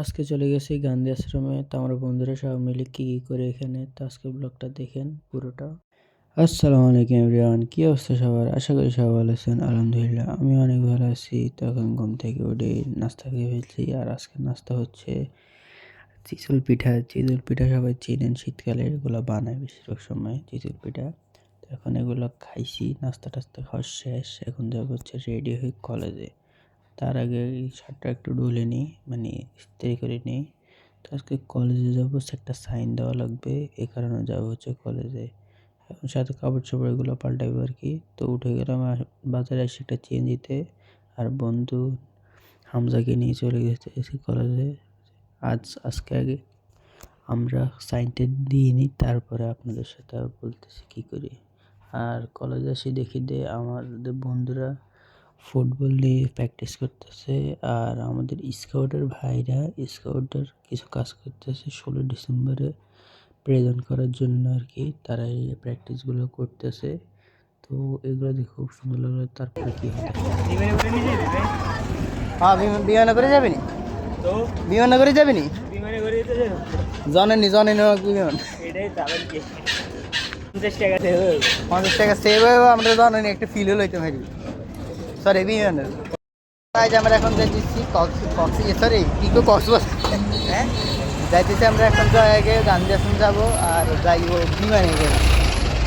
আজকে চলে গেছি গান্ধী আশ্রমে। তো আমরা বন্ধুরা সব মিলে কী কী করে এখানে? তো আজকে ব্লগটা দেখেন পুরোটা। আসসালামু আলাইকুম এভরিওয়ান, কী অবস্থা সবার? আশা করি সবাই ভালো আছেন। আলহামদুলিল্লাহ, আমি অনেক ভালো আছি। তো এখন ঘুম থেকে উঠে নাস্তা খেয়ে ফেলছি। আর আজকে নাস্তা হচ্ছে চিতল পিঠা। চিতল পিঠা সবাই চেনেন, শীতকালে এগুলো বানায় বেশিরভাগ সময় চিতল পিঠা। তো এখন এগুলো খাইছি, নাস্তা টাস্তা খাওয়া শেষ। এখন যাব হচ্ছে রেডি হয়ে কলেজে। তার আগে এই শার্টটা একটু ঢুলে নিই মানে ইস্ত্রি করে নিই। তো আজকে কলেজে যাব, একটা সাইন দেওয়া লাগবে এই কারণে যাব হচ্ছে কলেজে। এখন সাথে কাপড় চোপড় এগুলো পাল্টাইবো আর কি। তো উঠে গেলাম বাজারে এসে একটা চেন দিতে, আর বন্ধু হামজাকে নিয়ে চলে গেছে এসে কলেজে। আজ, আজকে আগে আমরা সাইনটা দিয়ে নিই, তারপরে আপনাদের সাথে বলতেছি কী করি। আর কলেজে এসে দেখি যে আমাদের বন্ধুরা ফুটবল নিয়ে প্র্যাকটিস করতেছে আর আমাদের স্কাউটের ভাইরা স্কাউটের কিছু কাজ করতেছে ষোলো ডিসেম্বরে প্রেজেন্ট করার জন্য আর কি। তারা এই প্র্যাকটিসগুলো করতেছে। তো এগুলো দেখে খুব সুন্দর লাগল। তারপরে কী হবে? হ্যাঁ বিমান- করে যাবি নি? তো? বিমানে করে জানেনি জানেনি বিমান। কি? পঞ্চাশ টাকা দেবে। পঞ্চাশ টাকা সেভ হয়ে আমরা জানেনি একটা ফিল হলো হইতে পারি সরি বিমানের আজ আমরা এখন যাইতেছি কক্স সরি ইকো কক্সবাস হ্যাঁ? যাইতেছি আমরা এখন জায়গায় গান্ধী আশ্রম যাব আর যাইব বিমানে গেলে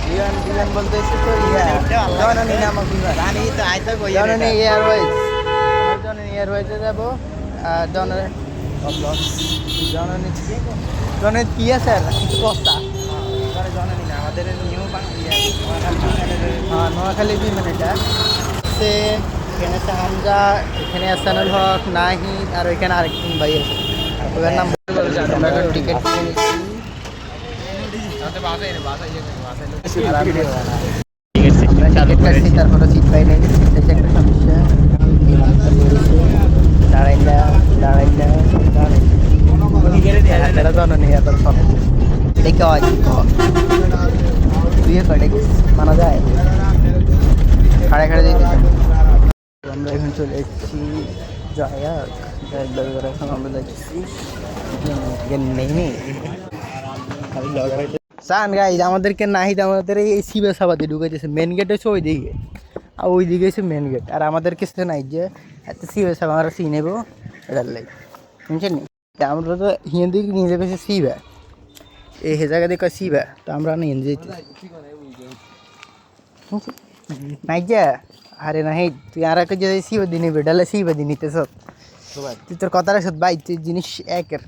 বিমান বিমান বলতে এসে তো জননী নামক বিমান। জননী এয়ারওয়েজ জননী এয়ারওয়েজে যাব আর জন জননী জননী কি আছে আর? কিছু কস্তা আমাদের নিউ হ্যাঁ নোয়াখালী বিমান এটা। সে এখানে আছে হামজা এখানে আছে আনুল হক নাহিদ আর ওইখানে আরেকজন ভাই আছে। ওদের নাম আমরা টিকিট তারপরে সিট পাই নাই। সিটটা একটা সমস্যা। জননী এত বিয়ে করে মানা যায়? খাড়ে খাড়ে যেতেছে আমরা এখন চলে এসেছি জয়া জয়বার এখন আমরা যাচ্ছি নেমে। সান গাইজ আমাদেরকে নাহিদ আমাদের এই শিবে সাবাদি ঢুকেছে মেন গেট হচ্ছে ওই দিকে আর ওই দিকে হচ্ছে মেন গেট আর আমাদের কিছু নাই যে এত শিবে সাবা, আমরা সি নেব এটার লাই বুঝছেন আমরা তো হিন্দি নিজে কাছে শিবা। এই হে জায়গা দেখে শিবা। তো আমরা হিন্দি যেতে নাই যা আরে নাই তুই আর একটা যদি শিবা দিনে বেডালে শিবা দিন নিতে সব। তুই তোর কথাটা সব ভাই তুই জিনিস একের।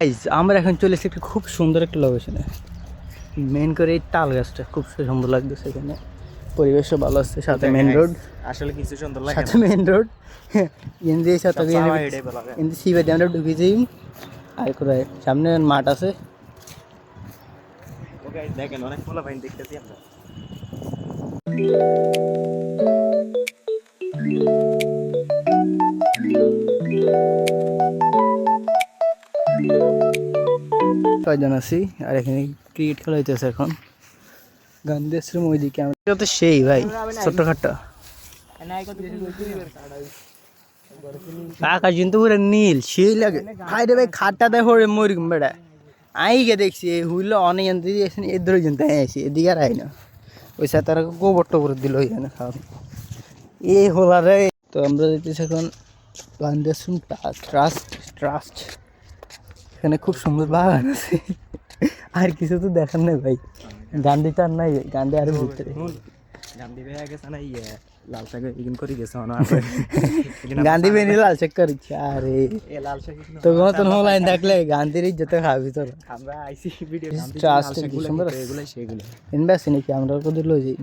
Guys, আমরা এখন চলে এসেছি একটা খুব সুন্দর একটা লোকেশনে মেন করে এই তাল গাছটা খুব সুন্দর লাগতেছে এখানে। পরিবেশও ভালো আছে সাথে মেন রোড আসলে কিছু সুন্দর লাগে সাথে মেন রোড ইন্দি সাথে ইন্দি শিবা দিয়ে আমরা ঢুকে যাই। আর কোথায় সামনে মাঠ আছে। ওকে দেখেন অনেক ফলা ভাই দেখতেছি আমরা। কয়জন আছি আর এখানে ক্রিকেট খেলা হইতেছে এখন। গান্ধী আশ্রম ওইদিকে আমরা এটা তো সেই ভাই, ছোট্টখাট্ট। আকাশ কিন্তু পুরো নীল, সেই লাগে। ভাই রে ভাই, খাটটা দেয় হরে মরি বেড়া। আই গে দেখছি হুইল অনেক জানতে দিয়েছেন এদের জানতে আইসি এদিকে আর আই না। ওই তারা গোবরটা টোবর দিল ওইখানে খাওয়া এই হলা রে। তো আমরা দেখতেছি এখন প্লান্টেশন ট্রাস্ট ট্রাস্ট। এখানে খুব সুন্দর বাগান আছে। আর কিছু তো দেখার নেই ভাই। গান্ধী আর নাই, গান্ধী আর ভিতরে। গান্ধী ভাই গেছে না ইয়ে লাল শাক ইগিন করে গেছে অন গান্ধী বেনি লাল চেক করেছি আরে এ লাল শাক তো নতুন লাইন থাকলে গান্ধীর ইজ্জতে খাবি তোর আমরা আইসি ভিডিও Trust December আছে। এগুলাই সেগুলো ইনভেস্ট নাকি আমরা কোথায় লই যাই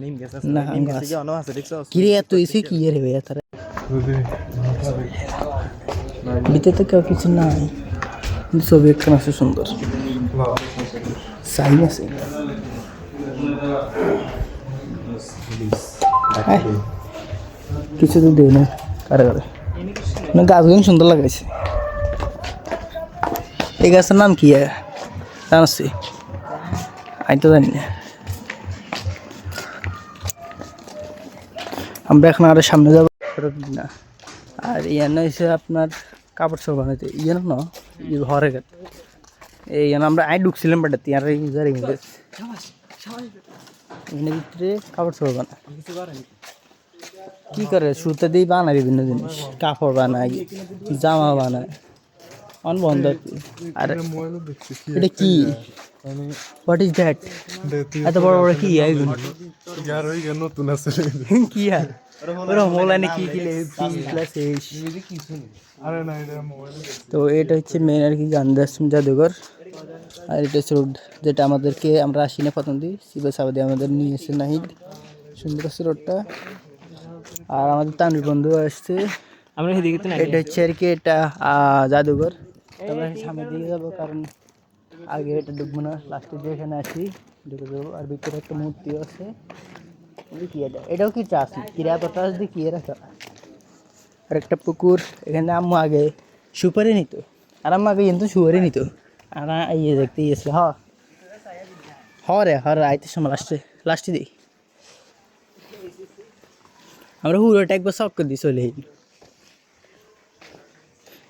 নিম গেছে না, নিম গাছ। গেছে কি অন আছে দেখছ কি রে এত এসে কি রে ভাই তারা ভিতরে কেউ কিছু নাই কিন্তু ছবি একখান আছে সুন্দর সাইন আছে আয়, কিছু তো দেয় না। কারে কারে? না, গাছগুলো সুন্দর লাগাইছে। এই গাছের নাম কি জানাচ্ছি আমি তো জানি না। আমরা এখন আরও সামনে যাব না। আর ইয়ান হয়েছে আপনার কাপড় সব বানাইতে। ইয়ে না ঘরে গেল এই আমরা আই ঢুকছিলাম বাট তিয়ার ভিতরে কাপড় সব বানায়। কি করে? সুতা দিয়ে বানায় বিভিন্ন জিনিস। কাপড় বানায়, জামা বানায়। অন বন্ধ আর এটা কি? হোয়াট ইজ দ্যাট এত বড় বড় কি এইগুলো যার ওই নতুন আছে কি আর? ওরা কি কি প্লাস তো এটা হচ্ছে মেন আর কি গান্ধাশ্রম জাদুঘর। আর এটা রোড যেটা আমাদেরকে আমরা আসি না প্রথম দিই শিবা সাবাদি আমাদের নিয়ে এসে নাহিদ। সুন্দর আছে রোডটা। আর আমাদের তামিল বন্ধু আসছে। আমরা সেদিকে তো এটা হচ্ছে আর কি এটা জাদুঘর। আমরা সামনের দিকে যাব কারণ আগে এটা ঢুকবো না। লাস্টে যে এখানে আসি ঢুকে যাব। আর ভিতরে একটা মূর্তি আছে। কি এটা? এটাও কি চাষ? কিরা তো চাষ দিয়ে কি রাখা আর একটা পুকুর এখানে আম্মু আগে সুপারি নিত। আর আম্মু আগে কিন্তু সুপারি নিত। আর ইয়ে দেখতে ইয়েছিল হ। হ রে হ রে আইতে সময় লাস্টে লাস্টে দিই। আমরা হুড়োটা একবার শখ করে দিই, চলে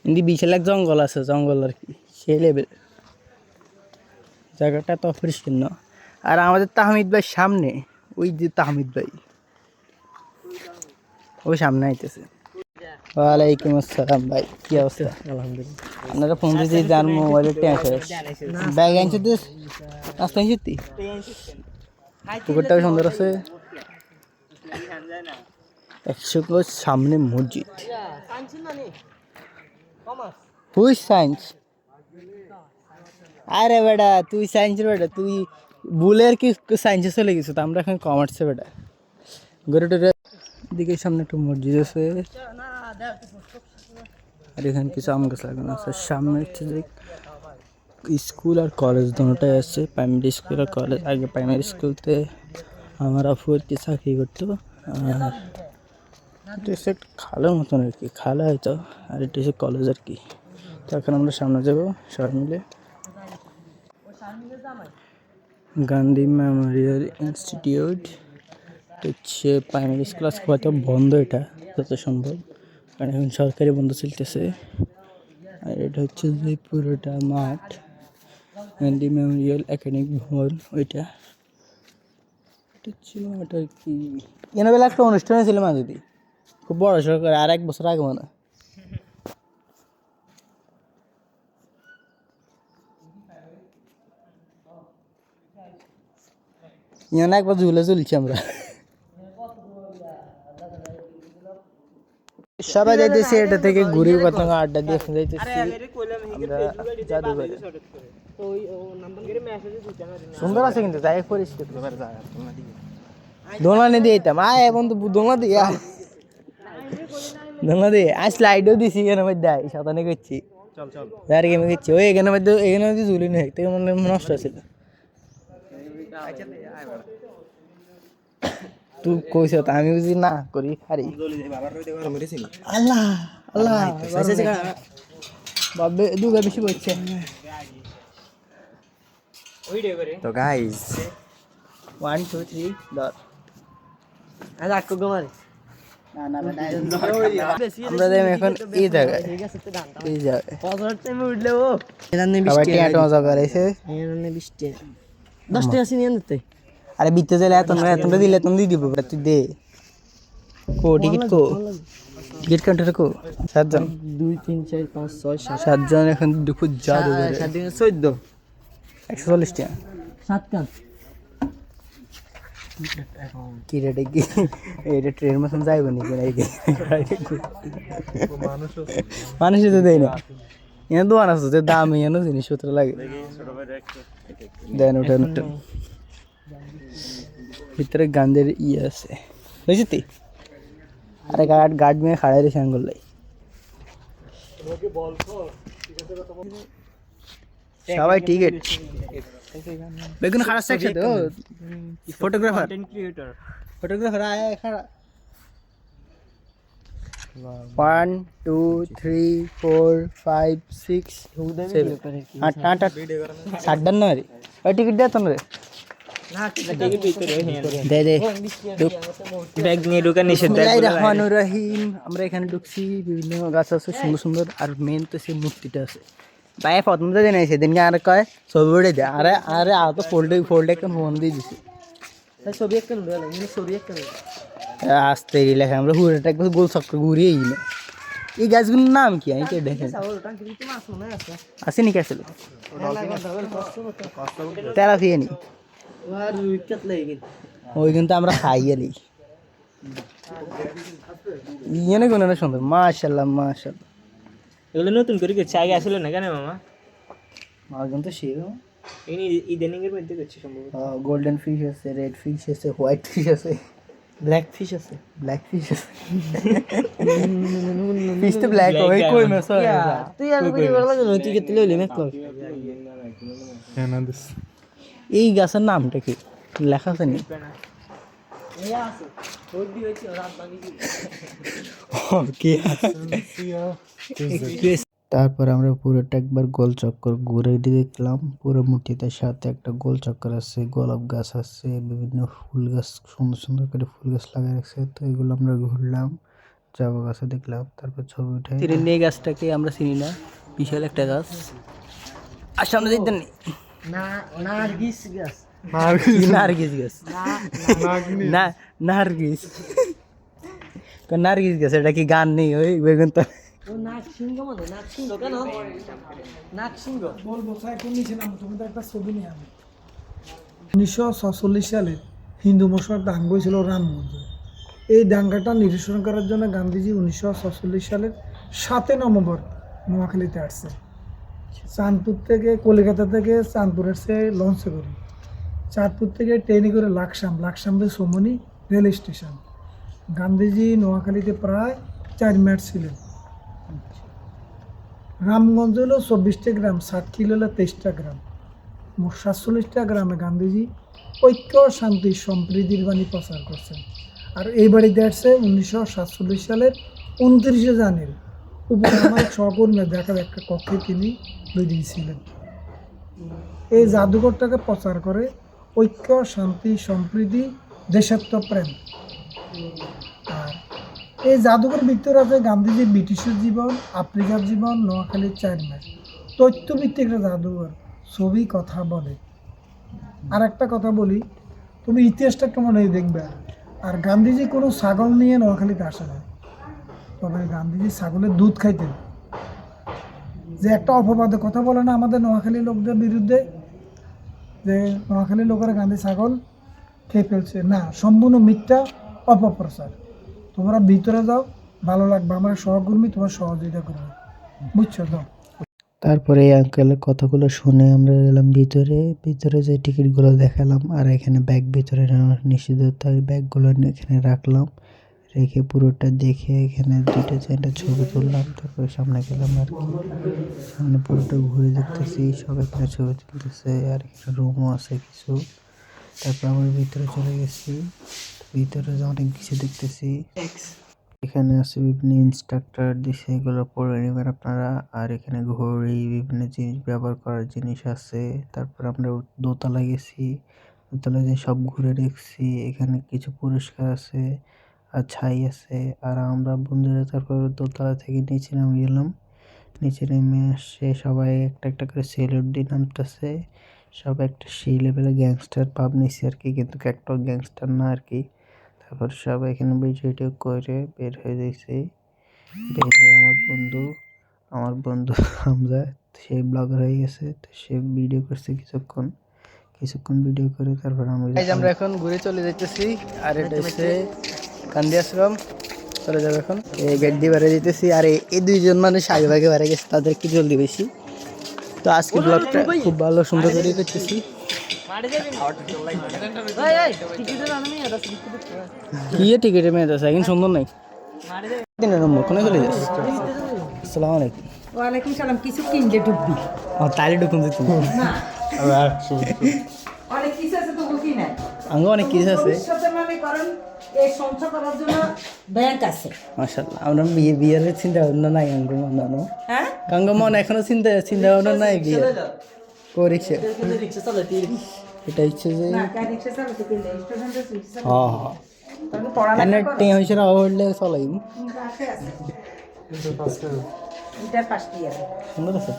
কিন্তু বিশাল এক জঙ্গল আছে, জঙ্গল আর কি, সেই লেভেল জায়গাটা তো অপরিষ্কার আর আমাদের তাহমিদ ভাই সামনে, ওই যে তাহমিদ ভাই। ওই সামনে আইতেছে। ওয়ালাইকুম আসসালাম ভাই কি অবস্থা? আলহামদুলিল্লাহ। আপনারা ফোন দিতে যান মোবাইলের টেনশন ব্যাগ আনছে তো? আসতে আনছি তুই পুকুরটাও সুন্দর আছে। একশো গজ সামনে মসজিদ। হুই সায়েন্স আরে বেটা তুই সায়েন্সের বেটা তুই বুলের কি সায়েন্সে চলে গেছো? তো আমরা এখন কমার্সে বেটা। গরু টরে দিকে সামনে একটা মসজিদ আছে। আর এখানে কিছু আম গাছ লাগানো আছে। সামনে হচ্ছে যে স্কুল আর কলেজ দুটোটাই আছে। প্রাইমারি স্কুল আর কলেজ আগে প্রাইমারি স্কুলতে আমার আপু আর কি চাকরি করতো। আর এটা খালের মতন আর কি, খালা হয়তো। আর এটা হচ্ছে কলেজ আর কি। তো এখন আমরা সামনে যাব, সবাই মিলে। Gandhi memorial institute. হচ্ছে প্রাইমারি স্কুল আজকে হয়তো বন্ধ এটা, যত সম্ভব। কারণ এখন সরকারি বন্ধ চলতেছে। আর এটা হচ্ছে যে পুরোটা মাঠ গান্ধী মেমোরিয়াল, একাডেমিক ভবন ওইটা। হচ্ছে মাঠ আর কি। এনে বেলা একটা অনুষ্ঠান ছিল মাঝুদি। খুব বড় সরকার, আর এক বছর আগে মনে। ইয়ান একবার ঝুলে ঝুলছি আমরা। সবাই যাইতেছি এটা থেকে ঘুরি পতঙ্গ আড্ডা দিয়ে যাইতেছি। আমরা জাদুঘরে সুন্দর আছে কিন্তু তাই পরিষ্কার। দোলনা নিয়ে দিয়ে যেতাম আয় বন্ধু দোলনা দিয়ে আয়। দোলনা দিয়ে। আজ স্লাইডও দিছি এখানে মধ্যে আয়। সাতানে করছি। চল চল। আর গেমে গেছি ওই এখানে মধ্যে এখানে মধ্যে ঝুলি নেই। থেকে মনে নষ্ট আছিল তুই কইছ তো আমি বুঝি না করি হারি আল্লাহ আল্লাহ বাবে দুগা বেশি বলছে তো guys one two three dot আজ আকো গমারে আমরা এখন এই জায়গায়। এই জায়গায়। উঠলে ও বৃষ্টি দশ টাকা সিনিয়ে নিতে আরে বিতে যাইলে এত না এত দিলে তুমি দিয়ে দিব তুই দে। কো টিকিট কো। টিকিট কাউন্টার কো। সাতজন। দুই তিন চার পাঁচ ছয় সাত। সাতজন এখন দুপুর যা দেবে সাত দিন চোদ্দ। একশো চল্লিশ টাকা। সাত কান কি রেটে কি? এটা ট্রেন মতন যাইব নাকি না এই মানুষ তো দেয় না। এনে দোকান আছে যে দাম এনে জিনিসপত্র লাগে। দেন ওঠেন ভিতরে গান্ধের ইয়ে আছে। বুঝছি তুই? আরে গার্ড গার্ড মেয়ে খাড়াই রেখে আঙ্গুল লাই। সবাই টিকিট। বেগুন খারাপ একসাথে ও ফটোগ্রাফার ফটোগ্রাফার আয় খাড়া। One two three four five six আট আট আট না রে ওই টিকিট দে তোমরা দে দে। ব্যাগ নিয়ে ঢুকে নিষেধ বিসমিল্লাহির রহিম। আমরা এখানে ঢুকছি বিভিন্ন গাছ আছে সুন্দর সুন্দর আর মেন তো সেই মূর্তিটা আছে। ভাই প্রথম তো জানাই সেদিনকে আর কয়? ছবি উঠে দে। আরে আরে আ তো ফোল্ডে ফোল্ডে একটা ফোন দিয়ে দিছি। ছবি একটা ছবি একটা আসতে লেখা আমরা হুড়েটা একবার গোল চক্র ঘুরিয়ে গেল এই গাছগুলোর নাম কি? আমি দেখেন। আছে? নাকি আসলে? তেরা ফিয়ে নি। ওই কিন্তু আমরা খাই গেলি ইয়ে না কোনো সুন্দর মাশাল্লাহ মাশাল্লাহ এগুলো নতুন করে করছে আগে আসলে না কেন মামা? মাছ কিন্তু সেরকম এগুলি ইদানিং এর মধ্যে করছে সম্ভবত। গোল্ডেন ফিশ আছে রেড ফিশ আছে হোয়াইট ফিশ আছে ব্ল্যাক ফিশ আছে ব্ল্যাক ফিশ আছে। ফিশ তো ব্ল্যাক ওই কই মাছ তুই আর তুই কেটে লইলি মেক কর। Hernandez. এই গাছের নামটা কি? লেখা আছে নি? তারপর আমরা পুরোটা একবার গোল চক্কর ঘুরে দেখলাম। পুরো মূর্তিটার সাথে একটা গোল চক্কর আছে গোলাপ গাছ আছে বিভিন্ন ফুল গাছ সুন্দর সুন্দর করে ফুল গাছ লাগিয়ে রাখছে। তো এগুলো আমরা ঘুরলাম জবা গাছে দেখলাম তারপর ছবি উঠে এই গাছটাকে আমরা চিনি না বিশাল একটা গাছ। আর সামনে দেখতেন নার্গিস গাছ নার্গিস। গাছ না নার্গিস। তো নার্গিস। গাছ এটা কি গান নেই ওই বেগুন তো? উনিশশো সাতচল্লিশ সালে হিন্দু মুসলমান দাঙ্গ হয়েছিল রামগঞ্জে এই দাঙ্গাটা নিরসন করার জন্য গান্ধীজি উনিশশো সাতচল্লিশ সালের সাতই নভেম্বর নোয়াখালীতে আসছে চাঁদপুর থেকে, কলকাতা থেকে চাঁদপুর আসছে লঞ্চে করে। চাঁদপুর থেকে ট্রেনে করে লাকসাম লাকসাম থেকে সোমনি রেল স্টেশন গান্ধীজি নোয়াখালীতে প্রায় চার মাস ছিলেন রামগঞ্জ হলো চব্বিশটা গ্রাম ষাট কিলো হলো তেইশটা গ্রাম। মোট সাতচল্লিশটা গ্রামে গান্ধীজি ঐক্য, শান্তি, সম্প্রীতির বাণী প্রচার করছেন। আর এই বাড়িতে আসছে উনিশশো সাতচল্লিশ সালের উনত্রিশে জানুয়ারি। উপরে আমার দেখার একটা কক্ষে তিনি দুই দিন ছিলেন। এই জাদুঘরটাকে প্রচার করে ঐক্য, শান্তি সম্প্রীতি দেশত্ব প্রেম। আর এই জাদুঘর ভিতরে আছে গান্ধীজির ব্রিটিশের জীবন, আফ্রিকার জীবন, নোয়াখালীর চার মাস তথ্যভিত্তিক একটা জাদুঘর, ছবি, কথা বলে। আর একটা কথা বলি, তুমি ইতিহাসটা একটু মনে দেখবে। আর গান্ধীজি কোনো ছাগল নিয়ে নোয়াখালীতে আসে না। তবে গান্ধীজি ছাগলের দুধ খাইতেন। যে একটা অপবাদে কথা বলে না আমাদের নোয়াখালী লোকদের বিরুদ্ধে, যে নোয়াখালী লোকেরা গান্ধী ছাগল খেয়ে ফেলছে। না, সম্পূর্ণ মিথ্যা, অপপ্রচার। তোমরা ভিতরে যাও, ভালো লাগবে। আমার সহকর্মী, তোমার সহযোগিতা করবে। বুঝছ তো? তারপরে এই আঙ্কেলের কথাগুলো শুনে আমরা গেলাম ভিতরে। ভিতরে যে টিকিটগুলো দেখালাম, আর এখানে ব্যাগ ভিতরে নিষিদ্ধ তাই ব্যাগগুলো এখানে রাখলাম। রেখে পুরোটা দেখে এখানে দুইটা চারটা ছবি তুললাম তারপরে সামনে গেলাম আর কি। সামনে পুরোটা ঘুরে দেখতেছি সব এখানে ছবি তুলতেছে আর এখানে রুমও আছে কিছু। তারপর আমরা ভিতরে চলে গেছি। ভিতরে অনেক কিছু দেখতেছি। এখানে আছে বিভিন্ন ইনস্ট্রাক্টর দিছে এগুলো পড়ে নেবেন আপনারা। আর এখানে ঘড়ি বিভিন্ন জিনিস ব্যবহার করার জিনিস আছে। তারপর আমরা দোতলা গেছি। দোতলা যে সব ঘুরে দেখছি এখানে কিছু পুরস্কার আছে। আর ছাই আছে আর আমরা বন্ধুরা তারপর দোতলা থেকে নিচে নেমে গেলাম। নিচে নেমে আসছে সবাই একটা একটা করে সেলুট দিয়ে নামতেছে। সব একটা সেই লেভেলের গ্যাংস্টার পাব নিছি আর কি কিন্তু একটা গ্যাংস্টার না আর কি। তারপর সব এখানে ভিডিও করে বের হয়ে গেছে বের হয়ে আমার বন্ধু আমার বন্ধু হামজা সে ব্লগার হয়ে গেছে তো সে ভিডিও করছে কিছুক্ষণ। কিছুক্ষণ ভিডিও করে তারপর আমরা আমরা এখন ঘুরে চলে যাইতেছি আর এটা হচ্ছে কান্দি আশ্রম চলে যাবে এখন। এই গেট দিয়ে বেড়ে যেতেছি আর এই- দুইজন মানুষ আগে ভাগে বেড়ে গেছে তাদের একটু জলদি বেশি। তো আজকে ব্লগটা খুব ভালো সুন্দর করে করতেছি। কি টিকিটে মেয়ে আছে এখন সুন্দর নাই। দিনের নম্বর কোনে চলে যাস আসসালামু আলাইকুম। ওয়ালাইকুম সালাম কিছু কিনলে ঢুকবি? ও তাইলে ঢুকুন দিত অনেক কিছু আছে তো বুঝি আঙ্গ অনেক কিছু আছে। মানে এই সংসার করার জন্য ব্যাংক আছে। মাশাল্লাহ আমরা বিয়ে বিয়ের চিন্তা ভাবনা নাই আঙ্গ মনে হ্যাঁ কাঙ্গ মন এখনও চিন্তা চিন্তা ভাবনা নাই বিয়ে এটা যে না কার রিক্সা চালাতে পেলে স্টুডেন্ট রিক্সা হ্যাঁ হ্যাঁ। তাহলে পড়ালেখা। না হইলে আছে, আছে। সুন্দর আছে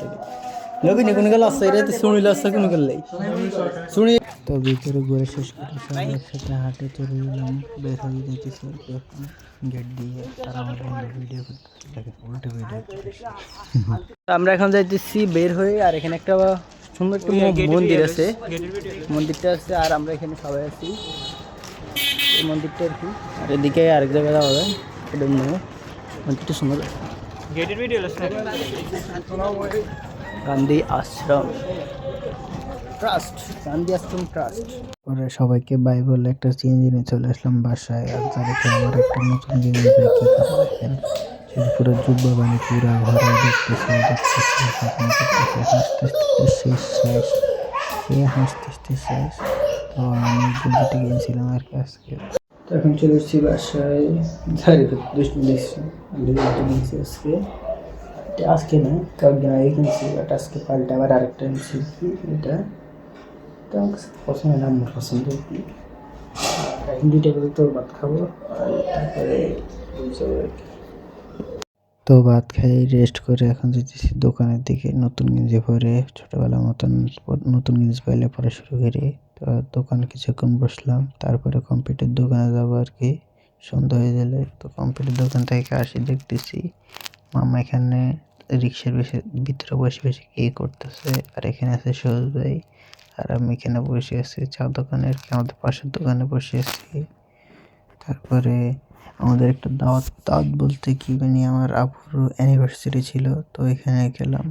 লগিনি কোন গেল আছে এটা তো শুনিল আছে কোন গেল শুনি তো ভিতরে ঘুরে শেষ করে সবাই একসাথে হাঁটে চলে গেলাম বের হয়ে গেট দিয়ে তারা আমার বন্ধু ভিডিও দেখেন উল্টো ভিডিও আমরা এখন যাইতেছি বের হয়ে আর এখানে একটা সুন্দর একটা মন্দির আছে। মন্দিরটা আছে আর আমরা এখানে সবাই আছি। এই মন্দিরটা আর কি। আর এদিকে আরেক জায়গায় যাওয়া যায় এটা মন্দিরটা সুন্দর। গান্ধী আশ্রম। ট্রাস্ট গান্ধী আশ্রম ট্রাস্ট পরে সবাইকে বাই বলে একটা সিএনজি নিয়ে চলে আসলাম বাসায়। আর তাদেরকে আমার একটা নতুন জিনিস দেখি দেখেন সেটা পুরো যুব্বা বানি পুরো ঘরে দেখতেছে দেখতেছে শপিং করতেছে হাসতে হাসতে শেষ শেষ। সে হাসতে হাসতে শেষ। তো আমি গেঞ্জিটা কিনছিলাম আর কি আজকে। তো এখন চলে এসেছি বাসায়। ঝাড়ি দুষ্টু দেখছি আজকে। আজকে না কয়েকদিন আগে কিনছি বাট আজকে পাল্টে আবার আরেকটা নিচ্ছি এটা এটা আমার পছন্দ না আমার পছন্দ দুইটা করে তো ভাত খাব আর তারপরে তো ভাত খাই রেস্ট করে এখন যেতেছি দোকানের দিকে নতুন গেঞ্জি পরে ছোটোবেলার মতন নতুন গেঞ্জি পাইলে পরে শুরু করি তো দোকানে কিছুক্ষণ বসলাম তারপরে কম্পিউটার দোকানে যাব আর কি সন্ধ্যা হয়ে গেলে তো কম্পিউটার দোকান থেকে আসি দেখতেছি মামা এখানে রিক্সার বেশি, ভিতরে বসে বসে কি করতেছে? আর এখানে আছে সহজ ভাই। আর আমি এখানে বসে আছি, চা দোকানে আর কি, আমাদের পাশের দোকানে বসে আছি। তারপরে আমাদের একটা দাওয়াত দাওয়াত বলতে কি মানে আমার আপুর অ্যানিভার্সারি ছিল, তো এখানে গেলাম।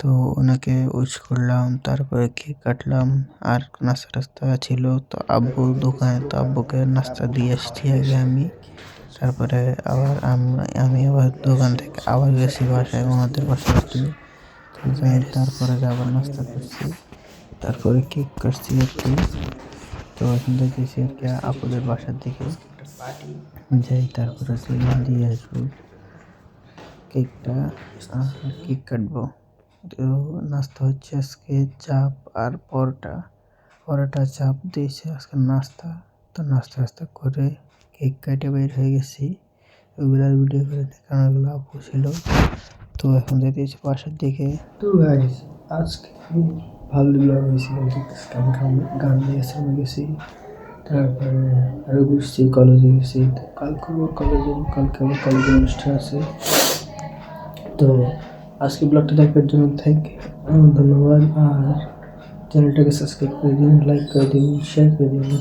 তো ওনাকে উইশ করলাম, তারপরে কেক কাটলাম, আর নাস্তা টাস্তা ছিল। তো আব্বু দোকানে তো আব্বুকে নাস্তা দিয়ে আসছি আগে আমি। তারপরে আবার আমি আবার দোকান থেকে আবার গেছি বাসায় আর কি। তো যাই, তারপরে আবার নাস্তা করছি, তারপরে কেক কাটছি আর কি। তো এখন দেখতেছি আর কি আপুদের বাসার দিকে। যাই, তারপরে সেখান দিয়ে আসব। কেকটা কেক কাটবো। তো নাস্তা হচ্ছে আজকে চাপ আর পরোটা। পরোটা চাপ দিয়েছে, আজকে নাস্তা। তো নাস্তা নাস্তা করে কেক কাটে বের হয়ে গেছি। ওগুলার ভিডিও করে কারণ ওগুলো আপু ছিল। তো এখন যেতেছি পাশের দিকে। তো গাইস আজকে ভালো ব্লগ হয়েছিল গান গান নিয়ে আশ্রমে গেছি। তারপরে আরও ঘুরছি কলেজে গেছি। তো কালকে আবার কলেজে কালকে আবার কলেজে অনুষ্ঠান আছে। তো আজকে ব্লগটা দেখার জন্য থ্যাংক ধন্যবাদ। আর চ্যানেলটাকে সাবস্ক্রাইব করে দিন লাইক করে দিন শেয়ার করে দিন।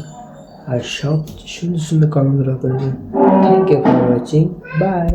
আর সব সুন্দর সুন্দর কমেন্টগুলো করে দিন thank you for watching bye